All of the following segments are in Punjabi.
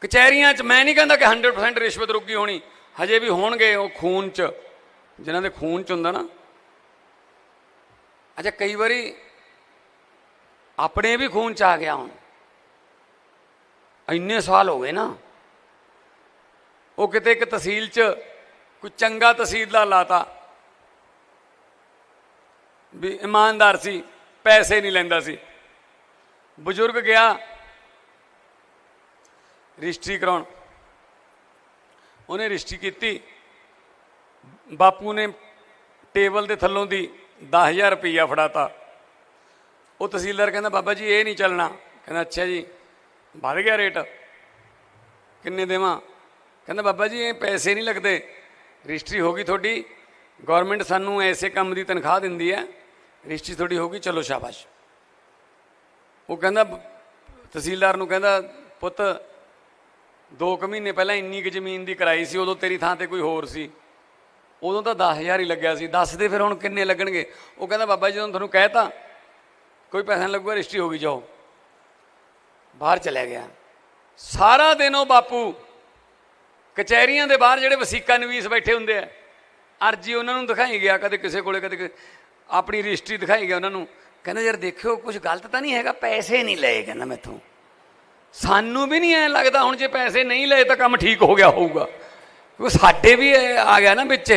ਕਚਹਿਰੀਆਂ 'ਚ ਮੈਂ ਨਹੀਂ ਕਹਿੰਦਾ ਕਿ 100% ਰਿਸ਼ਵਤ ਰੁਕੀ ਹੋਣੀ। ਹਜੇ ਵੀ ਹੋਣਗੇ ਉਹ ਖੂਨ 'ਚ। ਜਿਨ੍ਹਾਂ ਦੇ ਖੂਨ 'ਚ ਹੁੰਦਾ ਨਾ। ਅੱਛਾ, ਕਈ ਵਾਰੀ ਆਪਣੇ ਵੀ ਖੂਨ 'ਚ ਆ ਗਿਆ ਹੁਣ। ਇੰਨੇ ਸਾਲ ਹੋ ਗਏ ਨਾ। ਉਹ ਕਿਤੇ ਇੱਕ ਤਹਿਸੀਲ 'ਚ ਕੋਈ ਚੰਗਾ ਤਹਿਸੀਲਦਾਰ ਲਾਤਾ। ਵੀ ਇਮਾਨਦਾਰ ਸੀ, ਪੈਸੇ ਨਹੀਂ ਲੈਂਦਾ ਸੀ। ਬਜ਼ੁਰਗ ਗਿਆ। ਰਜਿਸਟਰੀ ਕਰਾਉਣ। ਉਹਨੇ ਰਜਿਸਟਰੀ ਕੀਤੀ। ਬਾਪੂ ਨੇ ਟੇਬਲ ਦੇ ਥੱਲੋਂ ਦੀ 10000 ਰੁਪਈਆ ਫੜਾਤਾ। ਉਹ ਤਹਿਸੀਲਦਾਰ ਕਹਿੰਦਾ, ਬਾਬਾ ਜੀ, ਇਹ ਨਹੀਂ ਚੱਲਣਾ। ਕਹਿੰਦਾ, ਅੱਛਾ ਜੀ, ਵੱਧ ਗਿਆ ਰੇਟ। ਕਿੰਨੇ ਦੇਵਾਂ? ਕਹਿੰਦਾ, ਬਾਬਾ ਜੀ, ਇਹ ਪੈਸੇ ਨਹੀਂ ਲੱਗਦੇ। ਰਜਿਸਟਰੀ ਹੋ ਗਈ ਤੁਹਾਡੀ। ਗਵਰਨਮੈਂਟ ਸਾਨੂੰ ਐਸੇ ਕੰਮ ਦੀ ਤਨਖਾਹ ਦਿੰਦੀ ਹੈ। ਰਜਿਸਟਰੀ ਤੁਹਾਡੀ ਹੋ ਗਈ, ਚਲੋ ਸ਼ਾਬਾਸ਼। ਉਹ ਕਹਿੰਦਾ, ਤਹਿਸੀਲਦਾਰ ਨੂੰ ਕਹਿੰਦਾ, ਪੁੱਤ 2 ਕੁ ਮਹੀਨੇ ਪਹਿਲਾਂ ਇੰਨੀ ਕੁ ਜ਼ਮੀਨ ਦੀ ਕਰਾਈ ਸੀ, ਉਦੋਂ ਤੇਰੀ ਥਾਂ ਤੇ ਕੋਈ ਹੋਰ ਸੀ। ਉਦੋਂ ਤਾਂ 10000 ਹੀ ਲੱਗਿਆ ਸੀ। ਦੱਸ ਦੇ ਫਿਰ ਹੁਣ ਕਿੰਨੇ ਲੱਗਣਗੇ? ਉਹ ਕਹਿੰਦਾ, ਬਾਬਾ ਜੀ, ਜਦੋਂ ਤੁਹਾਨੂੰ ਕਹਿਤਾ ਕੋਈ ਪੈਸਾ ਨਹੀਂ ਲੱਗੂਗਾ, ਰਜਿਸਟਰੀ ਹੋ ਗਈ, ਜਾਓ। ਬਾਹਰ ਚਲਿਆ ਗਿਆ। ਸਾਰਾ ਦਿਨ ਉਹ ਬਾਪੂ ਕਚਹਿਰੀਆਂ ਦੇ ਬਾਹਰ ਜਿਹੜੇ ਵਸੀਕਾ ਨਵੀਸ ਬੈਠੇ ਹੁੰਦੇ ਆ, ਅਰਜੀ ਉਹਨਾਂ ਨੂੰ ਦਿਖਾਈ ਗਿਆ, ਕਦੇ ਕਿਸੇ ਕੋਲੇ, ਕਦੇ ਆਪਣੀ ਰਜਿਸਟਰੀ ਦਿਖਾਈ ਗਿਆ ਉਹਨਾਂ ਨੂੰ। ਕਹਿੰਦਾ, ਯਾਰ ਦੇਖਿਓ ਕੁਝ ਗਲਤ ਤਾਂ ਨਹੀਂ ਹੈਗਾ? ਪੈਸੇ ਨਹੀਂ ਲਏ, ਕਹਿੰਦਾ ਮੈਥੋਂ। ਸਾਨੂੰ ਵੀ ਨਹੀਂ ਐ ਲੱਗਦਾ ਹੁਣ ਜੇ ਪੈਸੇ ਨਹੀਂ ਲਏ ਤਾਂ ਕੰਮ ਠੀਕ ਹੋ ਗਿਆ ਹੋਊਗਾ। ਕਿਉਂਕਿ ਸਾਡੇ ਵੀ ਆ ਗਿਆ ਨਾ ਵਿੱਚ।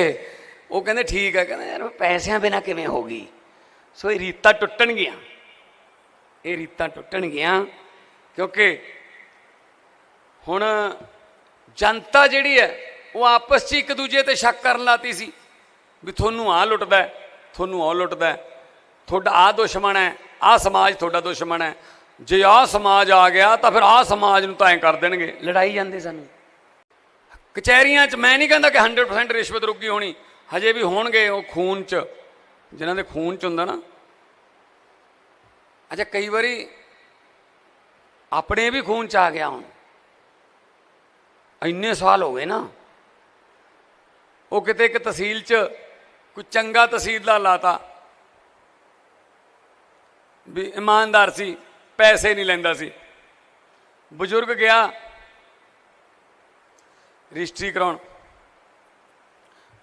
ਉਹ ਕਹਿੰਦੇ ਠੀਕ ਹੈ ਕਹਿੰਦੇ ਯਾਰ ਪੈਸਿਆਂ ਬਿਨਾ ਕਿਵੇਂ ਹੋਗੀ ਸੋ ਇਹ ਰੀਤਾਂ ਟੁੱਟਣਗੀਆਂ। ਇਹ ਰੀਤਾਂ ਟੁੱਟਣਗੀਆਂ ਕਿਉਂਕਿ ਹੁਣ ਜਨਤਾ ਜਿਹੜੀ ਹੈ, ਉਹ ਆਪਸ 'ਚ ਇੱਕ ਦੂਜੇ ਤੇ ਸ਼ੱਕ ਕਰਨ ਲਾਤੀ ਸੀ ਵੀ ਤੁਹਾਨੂੰ ਆਹ ਲੁੱਟਦਾ ਤੁਹਾਨੂੰ ਉਹ ਲੁੱਟਦਾ ਤੁਹਾਡਾ ਆਹ ਦੁਸ਼ਮਣ ਹੈ, ਆਹ ਸਮਾਜ ਤੁਹਾਡਾ ਦੁਸ਼ਮਣ ਹੈ। ਜੇ ਆਹ ਸਮਾਜ ਆ ਗਿਆ ਤਾਂ ਫਿਰ ਆਹ ਸਮਾਜ ਨੂੰ ਤਾਂ ਐਂ ਕਰ ਦੇਣਗੇ। ਲੜਾਈ ਜਾਂਦੇ ਸਾਨੂੰ। ਕਚਹਿਰੀਆਂ 'ਚ ਮੈਂ ਨਹੀਂ ਕਹਿੰਦਾ ਕਿ 100% ਰਿਸ਼ਵਤ ਰੁਕੀ ਹੋਣੀ। ਹਜੇ ਵੀ ਹੋਣਗੇ ਉਹ ਖੂਨ 'ਚ। ਜਿਨ੍ਹਾਂ ਦੇ ਖੂਨ 'ਚ ਹੁੰਦਾ ਨਾ। ਅੱਛਾ ਕਈ ਵਾਰੀ ਆਪਣੇ ਵੀ ਖੂਨ 'ਚ ਆ ਗਿਆ ਹੁਣ। ਇੰਨੇ ਸਾਲ ਹੋ ਗਏ ਨਾ। ਉਹ ਕਿਤੇ ਇੱਕ ਤਹਿਸੀਲ 'ਚ ਕੋਈ ਚੰਗਾ ਤਹਿਸੀਲਦਾਰ ਲਾਤਾ। ਵੀ ਇਮਾਨਦਾਰ ਸੀ। ਪੈਸੇ ਨਹੀਂ ਲੈਂਦਾ ਸੀ। ਬਜ਼ੁਰਗ ਗਿਆ। ਰਜਿਸਟਰੀ ਕਰਾਉਣ।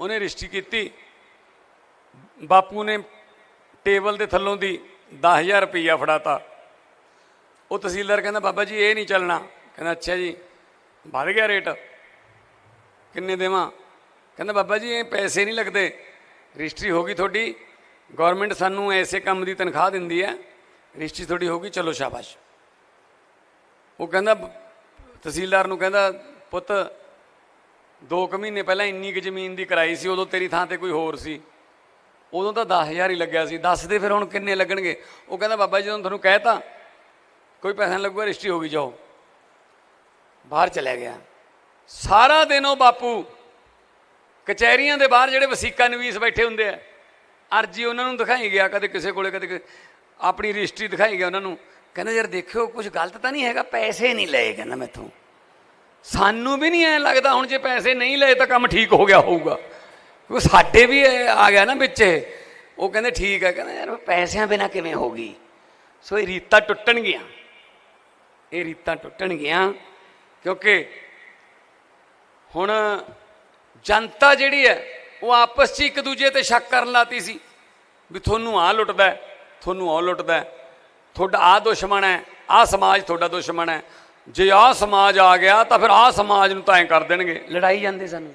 ਉਹਨੇ ਰਜਿਸਟਰੀ ਕੀਤੀ। ਬਾਪੂ ਨੇ ਟੇਬਲ ਦੇ ਥੱਲੋਂ ਦੀ 10000 ਰੁਪਈਆ ਫੜਾਤਾ। ਉਹ ਤਹਿਸੀਲਦਾਰ ਕਹਿੰਦਾ, ਬਾਬਾ ਜੀ, ਇਹ ਨਹੀਂ ਚੱਲਣਾ। ਕਹਿੰਦਾ, ਅੱਛਾ ਜੀ, ਵੱਧ ਗਿਆ ਰੇਟ। ਕਿੰਨੇ ਦੇਵਾਂ? ਕਹਿੰਦਾ, ਬਾਬਾ ਜੀ, ਇਹ ਪੈਸੇ ਨਹੀਂ ਲੱਗਦੇ। ਰਜਿਸਟਰੀ ਹੋ ਗਈ ਤੁਹਾਡੀ। ਗਵਰਨਮੈਂਟ ਸਾਨੂੰ ਐਸੇ ਕੰਮ ਦੀ ਤਨਖਾਹ ਦਿੰਦੀ ਹੈ। ਰਜਿਸਟਰੀ ਤੁਹਾਡੀ ਹੋ ਗਈ ਚਲੋ ਸ਼ਾਬਾਸ਼। ਉਹ ਕਹਿੰਦਾ, ਤਹਿਸੀਲਦਾਰ ਨੂੰ ਕਹਿੰਦਾ, ਪੁੱਤ 2 ਕੁ ਮਹੀਨੇ ਪਹਿਲਾਂ ਇੰਨੀ ਕੁ ਜ਼ਮੀਨ ਦੀ ਕਰਾਈ ਸੀ, ਉਦੋਂ ਤੇਰੀ ਥਾਂ ਤੇ ਕੋਈ ਹੋਰ ਸੀ। ਉਦੋਂ ਤਾਂ 10000 ਹੀ ਲੱਗਿਆ ਸੀ। ਦੱਸ ਦੇ ਫਿਰ ਹੁਣ ਕਿੰਨੇ ਲੱਗਣਗੇ? ਉਹ ਕਹਿੰਦਾ, ਬਾਬਾ ਜੀ ਜਦੋਂ ਤੁਹਾਨੂੰ ਕਹਿਤਾ ਕੋਈ ਪੈਸਾ ਨਹੀਂ ਲੱਗੂਗਾ, ਰਜਿਸਟਰੀ ਹੋ ਗਈ, ਜਾਓ। ਬਾਹਰ ਚਲਿਆ ਗਿਆ। ਸਾਰਾ ਦਿਨ ਉਹ ਬਾਪੂ ਕਚਹਿਰੀਆਂ ਦੇ ਬਾਹਰ ਜਿਹੜੇ ਵਸੀਕਾ ਨਵੀਸ ਬੈਠੇ ਹੁੰਦੇ ਆ, ਅਰਜੀ ਉਹਨਾਂ ਨੂੰ ਦਿਖਾਈ ਗਿਆ, ਕਦੇ ਕਿਸੇ ਕੋਲੇ, ਕਦੇ ਆਪਣੀ ਰਜਿਸਟਰੀ ਦਿਖਾਈ ਗਿਆ ਉਹਨਾਂ ਨੂੰ। ਕਹਿੰਦਾ, ਯਾਰ ਦੇਖਿਓ ਕੁਝ ਗਲਤ ਤਾਂ ਨਹੀਂ ਹੈਗਾ, ਪੈਸੇ ਨਹੀਂ ਲਏ, ਕਹਿੰਦਾ ਮੈਥੋਂ। ਸਾਨੂੰ ਵੀ ਨਹੀਂ ਐ ਲੱਗਦਾ, ਹੁਣ ਜੇ ਪੈਸੇ ਨਹੀਂ ਲਏ ਤਾਂ ਕੰਮ ਠੀਕ ਹੋ ਗਿਆ ਹੋਊਗਾ। ਕਿਉਂਕਿ ਸਾਡੇ ਵੀ ਆ ਗਿਆ ਨਾ ਵਿੱਚ। ਉਹ ਕਹਿੰਦੇ, ਠੀਕ ਹੈ ਕਹਿੰਦਾ, ਯਾਰ ਪੈਸਿਆਂ ਬਿਨਾ ਕਿਵੇਂ ਹੋ ਗਈ? ਸੋ ਇਹ ਰੀਤਾਂ ਟੁੱਟਣਗੀਆਂ ਇਹ ਰੀਤਾਂ ਟੁੱਟਣਗੀਆਂ ਕਿਉਂਕਿ ਹੁਣ ਜਨਤਾ ਜਿਹੜੀ ਹੈ, ਉਹ ਆਪਸ 'ਚ ਇੱਕ ਦੂਜੇ ਤੇ ਸ਼ੱਕ ਕਰਨ ਲਾਤੀ ਸੀ ਵੀ ਤੁਹਾਨੂੰ ਆਹ ਲੁੱਟਦਾ ਤੁਹਾਨੂੰ ਉਹ ਲੁੱਟਦਾ ਤੁਹਾਡਾ ਆਹ ਦੁਸ਼ਮਣ ਹੈ, ਆਹ ਸਮਾਜ ਤੁਹਾਡਾ ਦੁਸ਼ਮਣ ਹੈ। ਜੇ ਆਹ ਸਮਾਜ ਆ ਗਿਆ ਤਾਂ ਫਿਰ ਆਹ ਸਮਾਜ ਨੂੰ ਤਾਂ ਐਂ ਕਰ ਦੇਣਗੇ। ਲੜਾਈ ਜਾਂਦੇ ਸਾਨੂੰ।